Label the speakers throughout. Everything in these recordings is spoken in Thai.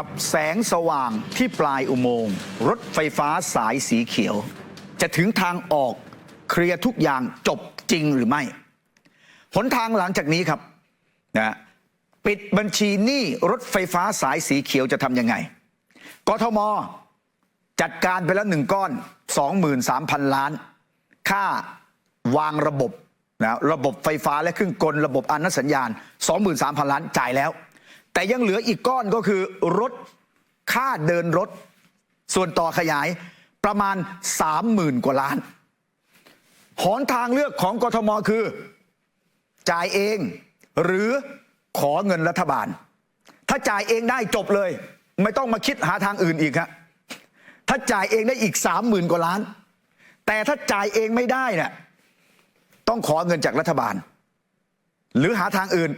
Speaker 1: กับแสงสว่างที่ปลายอุโมงค์รถไฟฟ้าสายสีเขียว จะถึงทางออกเคลียร์ทุกอย่างจบจริงหรือไม่หนทางหลังจากนี้ครับนะปิดบัญชีหนี้รถไฟฟ้าสายสีเขียวจะทำยังไง กทม จัดการไปแล้วหนึ่งก้อน 23,000 ล้าน ค่าวางระบบนะระบบไฟฟ้าและเครื่องกลระบบอนุสัญญาณ 23,000 ล้านจ่ายแล้ว แต่ยังเหลืออีกก้อนก็คือรถค่าเดินรถ ส่วนต่อขยายประมาณ 30,000 กว่าล้านหนทางเลือกของกทมคือ จ่ายเอง หรือขอเงินรัฐบาล ถ้าจ่ายเองได้จบเลย ไม่ต้องมาคิดหาทางอื่นอีกฮะถ้าจ่ายเองได้อีกสามหมื่นกว่าล้าน แต่ถ้าจ่ายเองไม่ได้เนี่ยต้องขอเงินจากรัฐบาล หรือหาทางอื่น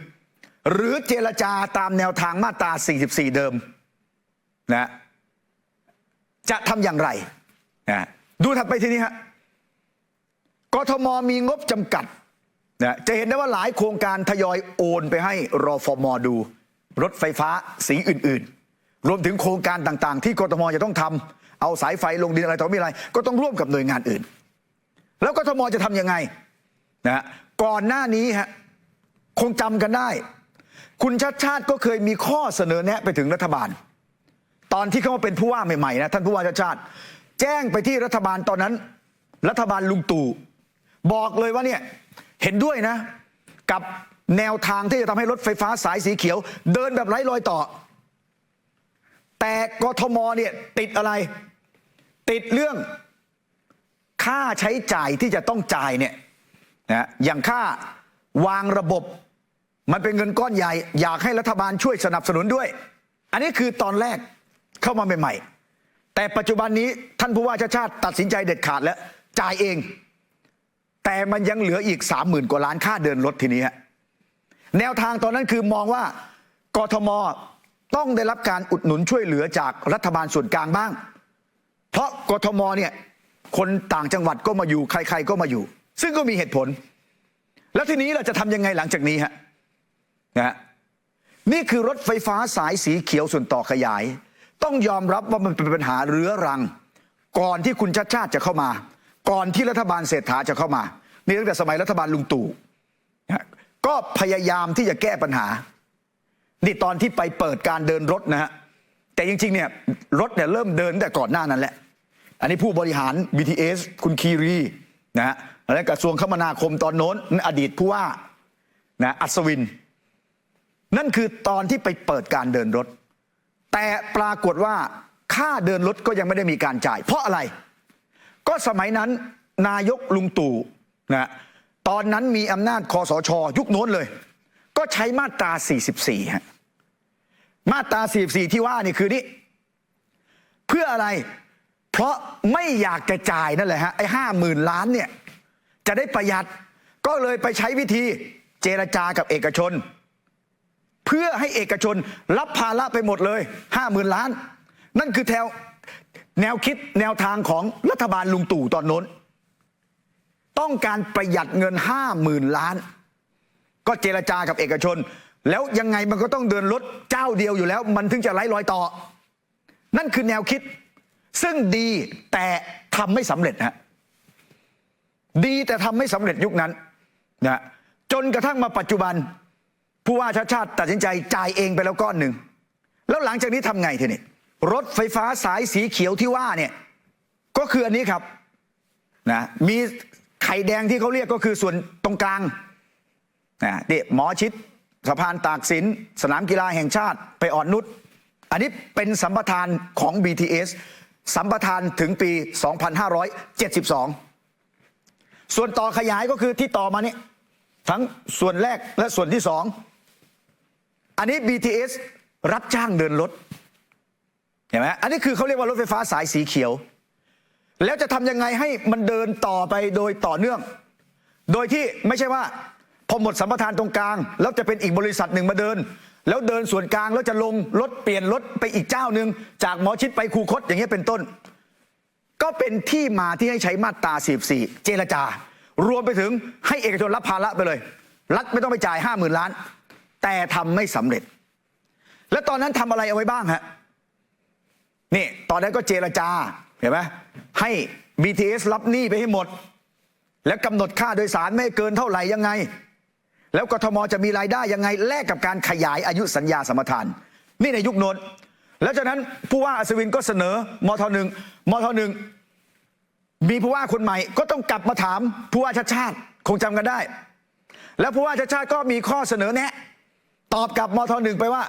Speaker 1: หรือเจรจาตามแนวทางมาตรา 44 เดิมนะจะทำอย่างไรนะดูถัดไปทีนี้ฮะกทมมีงบจำกัดนะจะเห็นได้ว่าหลายโครงการทยอยโอนไปให้รอฟมดู รถไฟฟ้าสีอื่น ๆ รวมถึงโครงการต่างๆ ที่กทมจะต้องทำเอาสายไฟลงดินอะไรต่อมีอะไร ก็ต้องร่วมกับหน่วยงานอื่น แล้วกทมจะทำยังไงนะฮะก่อนหน้านี้ฮะคงจำกันได้ คุณชัดชาติก็เคยมีข้อเสนอแนะไปถึงรัฐบาล ตอนที่เขามาเป็นผู้ว่าใหม่ๆนะท่านผู้ว่าชัดชาติ แจ้งไปที่รัฐบาลตอนนั้น รัฐบาลลุงตู่บอกเลยว่าเนี่ยเห็นด้วยนะ กับแนวทางที่จะทำให้รถไฟฟ้าสายสีเขียว เดินแบบไร้รอยต่อ แต่กทมเนี่ยติดอะไร ติดเรื่องค่าใช้จ่ายที่จะต้องจ่ายเนี่ยนะอย่างค่าวางระบบ มันเป็นเงินก้อนใหญ่อยากให้รัฐบาลช่วยสนับสนุนด้วย อันนี้คือตอนแรกเข้ามาใหม่ๆ แต่ปัจจุบันนี้ท่านผู้ว่าชาชาติตัดสินใจเด็ดขาดแล้ว จ่ายเอง แต่มันยังเหลืออีกสามหมื่นกว่าล้านค่าเดินรถทีนี้ฮะแนวทางตอนนั้นคือมองว่ากทมต้องได้รับการอุดหนุนช่วยเหลือจากรัฐบาลส่วนกลางบ้าง เพราะกทมเนี่ยคนต่างจังหวัดก็มาอยู่ใคร ๆ ก็มาอยู่ ซึ่งก็มีเหตุผล แล้วทีนี้เราจะทำยังไงหลังจากนี้ฮะ นะนี่คือรถไฟฟ้าสายสีเขียวส่วนต่อขยาย ต้องยอมรับว่ามันเป็นปัญหาเรื้อรัง ก่อนที่คุณชัดชาติจะเข้ามา ก่อนที่รัฐบาลเศรษฐาจะเข้ามา นี่ตั้งแต่สมัยรัฐบาลลุงตู่ก็พยายามที่จะแก้ปัญหา นี่ตอนที่ไปเปิดการเดินรถนะฮะแต่จริงๆเนี่ยรถเนี่ยเริ่มเดินแต่ก่อนหน้านั้นแหละ อันนี้ผู้บริหาร BTS คุณคีรีนะฮะและกระทรวงคมนาคมตอนโน้นอดีตผู้ว่านะอัศวิน นั่นคือตอนที่ไปเปิดการเดินรถ แต่ปรากฏว่าค่าเดินรถก็ยังไม่ได้มีการจ่าย เพราะอะไร ก็สมัยนั้นนายกลุงตู่นะตอนนั้นมีอำนาจคอสช ยุคโน้นเลย ก็ใช้มาตรา 44 ฮะ มาตรา 44 ที่ว่านี่คือนี่เพื่ออะไร เพราะไม่อยากจะจ่ายนั่นแหละฮะไอ้ห้าหมื่นล้านเนี่ยจะได้ประหยัดก็เลยไปใช้วิธีเจรจากับเอกชน เพื่อให้เอกชนรับภาระไปหมดเลยห้าหมื่นล้าน นั่นคือแถวแนวคิดแนวทางของรัฐบาลลุงตู่ตอนน้น ต้องการประหยัดเงินห้าหมื่นล้าน ก็เจรจากับเอกชน แล้วยังไงมันก็ต้องเดินรถเจ้าเดียวอยู่แล้ว มันถึงจะไร้รอยต่อ นั่นคือแนวคิด ซึ่งดีแต่ทำไม่สำเร็จฮะดีแต่ทำไม่สำเร็จยุคนั้นนะจนกระทั่งมาปัจจุบัน ผู้ว่าชาติชาติตัดสินใจจ่ายเองไปแล้วก้อนหนึ่ง แล้วหลังจากนี้ทำไงทีนี้รถไฟฟ้าสายสีเขียวที่ว่าเนี่ยก็คืออันนี้ครับนะมีไข่แดงที่เขาเรียกก็คือส่วนตรงกลางนะนี่หมอชิดสะพานตากสิน สนามกีฬาแห่งชาติไปอ่อนนุชอันนี้เป็นสัมปทานของ BTS สัมปทานถึงปี 2572 ส่วนต่อขยายก็คือที่ต่อมานี้ทั้งส่วนแรกและส่วนที่สอง อันนี้ BTS รับจ้างเดินรถเห็นไหมอันนี้คือเขาเรียกว่ารถไฟฟ้าสายสีเขียว แล้วจะทำยังไงให้มันเดินต่อไปโดยต่อเนื่อง โดยที่ไม่ใช่ว่าพอหมดสัมปทานตรงกลาง แล้วจะเป็นอีกบริษัทหนึ่งมาเดิน แล้วเดินส่วนกลางแล้วจะลงรถเปลี่ยนรถไปอีกเจ้าหนึ่งจากหมอชิดไปคูคตอย่างเงี้ยเป็นต้น ก็เป็นที่มาที่ให้ใช้มาตรา44 เจรจา รวมไปถึงให้เอกชนรับภาระไปเลย รัฐไม่ต้องไปจ่ายห้าหมื่นล้าน แต่ทำไม่สำเร็จ แล้วตอนนั้นทำอะไรเอาไว้บ้างฮะนี่ตอนนั้นก็เจรจาเห็นไหมให้ BTS รับหนี้ไปให้หมด แล้วกำหนดค่าโดยสารไม่เกินเท่าไหร่ยังไง แล้วกทมจะมีรายได้ยังไงแลกกับการขยายอายุสัญญาสมรทาน นี่ในยุคโน้นแล้วจากนั้นผู้ว่าอัศวินก็เสนอมทหนึ่งมทหนึ่งมีผู้ว่าคนใหม่ก็ต้องกลับมาถามผู้ว่าชาติชาติ คงจำกันได้ แล้วผู้ว่าชาติชาติก็มีข้อเสนอแนะ ตอบกับมทหนึ่งไปว่า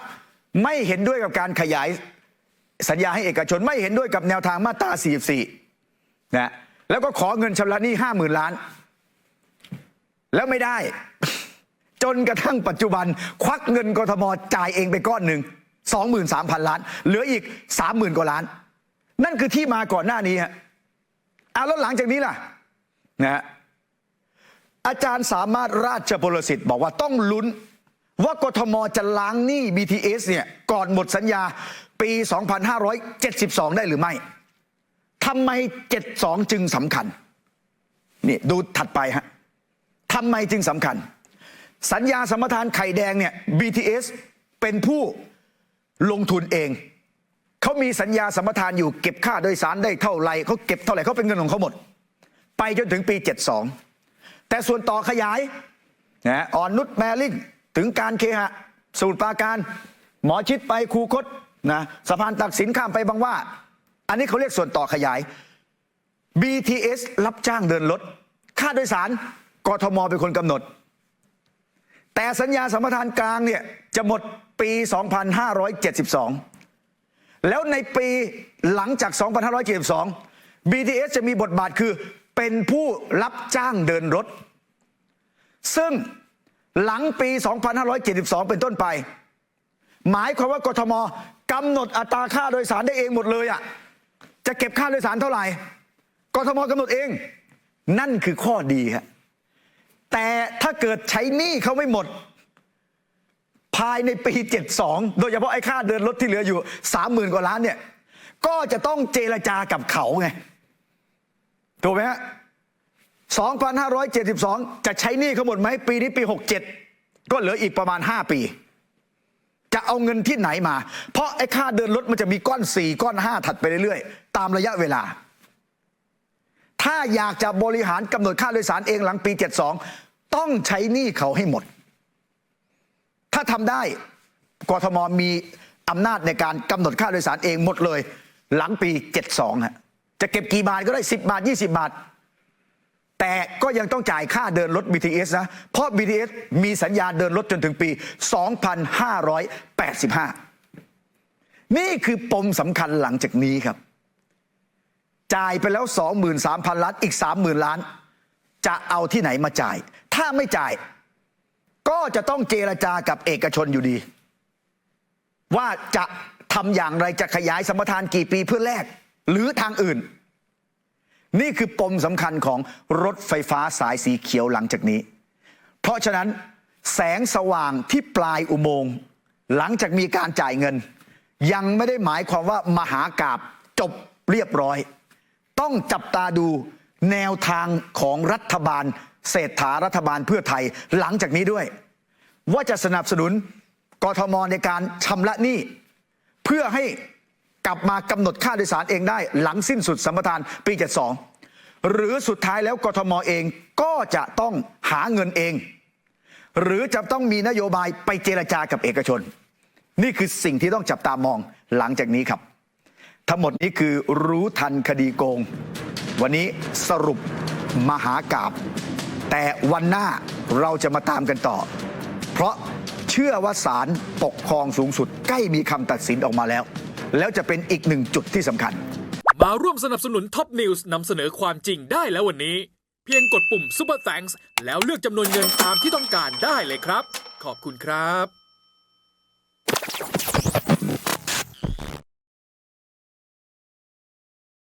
Speaker 1: ไม่เห็นด้วยกับการขยายสัญญาให้เอกชน ไม่เห็นด้วยกับแนวทางมาตรา 44 นะแล้วก็ขอเงินชำระหนี้ห้าหมื่นล้าน แล้วไม่ได้ จนกระทั่งปัจจุบัน ควักเงินกทมจ่ายเองไปก้อนหนึ่ง23,000ล้าน เหลืออีก30,000กว่าล้าน นั่นคือที่มาก่อนหน้านี้ฮะเอะแล้วหลังจากนี้ล่ะนะฮะอาจารย์สามารถราชพลสิทธิ์บอกว่าต้องลุ้น ว่ากทมจะล้างหนี้ BTS เนี่ยก่อนหมดสัญญาปี 2572 ได้หรือไม่ทำไม 72 จึงสำคัญ นี่ดูถัดไปฮะทำไมจึงสำคัญ สัญญาสมรทานไข่แดงเนี่ย BTS เป็นผู้ลงทุนเองเขามีสัญญาสมรทานอยู่เก็บค่าโดยสารได้เท่าไหร่เขาเก็บเท่าไหร่เขาเป็นเงินของเขาหมด ไปจนถึงปี 72 แต่ส่วนต่อขยายนะอ่อนนุชแมลิง ถึงการเคหะสมุทรปราการ หมอชิดไปคูคตนะสะพานตักสินข้ามไปบางว่า อันนี้เขาเรียกส่วนต่อขยาย BTS รับจ้างเดินรถค่าโดยสารกทมเป็นคนกำหนด แต่สัญญาสัมปทานกลางเนี่ยจะหมดปี 2572 แล้วในปีหลังจาก 2572 BTS จะมีบทบาทคือเป็นผู้รับจ้างเดินรถ ซึ่ง หลังปี 2572 เป็นต้นไป หมายความว่ากทมกำหนดอัตราค่าโดยสารได้เองหมดเลยอะ่ะจะเก็บค่าโดยสารเท่าไหร่กทมกำหนดเอง นั่นคือข้อดีครับแต่ถ้าเกิดใช้หนี้เขาไม่หมด ภายในปี 72 โดยเฉพาะไอ้ค่าเดินรถที่เหลืออยู่ 30,000 กว่าล้านเนี่ย ก็จะต้องเจรจากับเขาไงถูกไหมฮะ 2,572 จะใช้หนี้เขาหมดไหมปีนี้ปี 67 ก็เหลืออีกประมาณ 5 ปี จะเอาเงินที่ไหนมา เพราะไอ้ค่าเดินรถมันจะมีก้อน 4 ก้อน 5 ถัดไปเรื่อยๆ ตามระยะเวลา ถ้าอยากจะบริหารกำหนดค่าโดยสารเองหลังปี 72 ต้องใช้หนี้เขาให้หมด ถ้าทำได้กทมมีอำนาจในการกำหนดค่าโดยสารเองหมดเลย หลังปี 72ฮะจะเก็บกี่บาทก็ได้ 10 บาท 20 บาท แต่ก็ยังต้องจ่ายค่าเดินรถ BTS นะ เพราะ BTS มีสัญญาเดินรถจนถึงปี 2585 นี่คือปมสำคัญหลังจากนี้ครับ จ่ายไปแล้ว 23,000 ล้าน อีก 30,000 ล้าน จะเอาที่ไหนมาจ่าย ถ้าไม่จ่าย ก็จะต้องเจรจากับเอกชนอยู่ดี ว่าจะทำอย่างไรจะขยายสมรทานกี่ปีเพื่อแลกหรือทางอื่น นี่คือปมสำคัญของรถไฟฟ้าสายสีเขียวหลังจากนี้ เพราะฉะนั้นแสงสว่างที่ปลายอุโมงค์หลังจากมีการจ่ายเงิน ยังไม่ได้หมายความว่ามหากาบจบเรียบร้อย ต้องจับตาดูแนวทางของรัฐบาลเศรษฐารัฐบาลเพื่อไทยหลังจากนี้ด้วย ว่าจะสนับสนุนกทมในการชำระหนี้เพื่อให้ กลับมากำหนดค่าโดยสารเองได้ หลังสิ้นสุดสัมปทานปี 72 หรือสุดท้ายแล้วกทมเองก็จะต้องหาเงินเอง หรือจะต้องมีนโยบายไปเจรจากับเอกชน นี่คือสิ่งที่ต้องจับตามองหลังจากนี้ครับ ทั้งหมดนี้คือรู้ทันคดีโกง วันนี้สรุปมหากาบแต่วันหน้าเราจะมาตามกันต่อ เพราะเชื่อว่าศาลปกครองสูงสุดใกล้มีคำตัดสินออกมาแล้ว แล้วจะเป็นอีกหนึ่งจุดที่สำคัญ
Speaker 2: มาร่วมสนับสนุนท็อปนิวส์นำเสนอความจริงได้แล้ววันนี้ เพียงกดปุ่ม Super Thanks แล้วเลือกจำนวนเงินตามที่ต้องการได้เลยครับ ขอบคุณครับ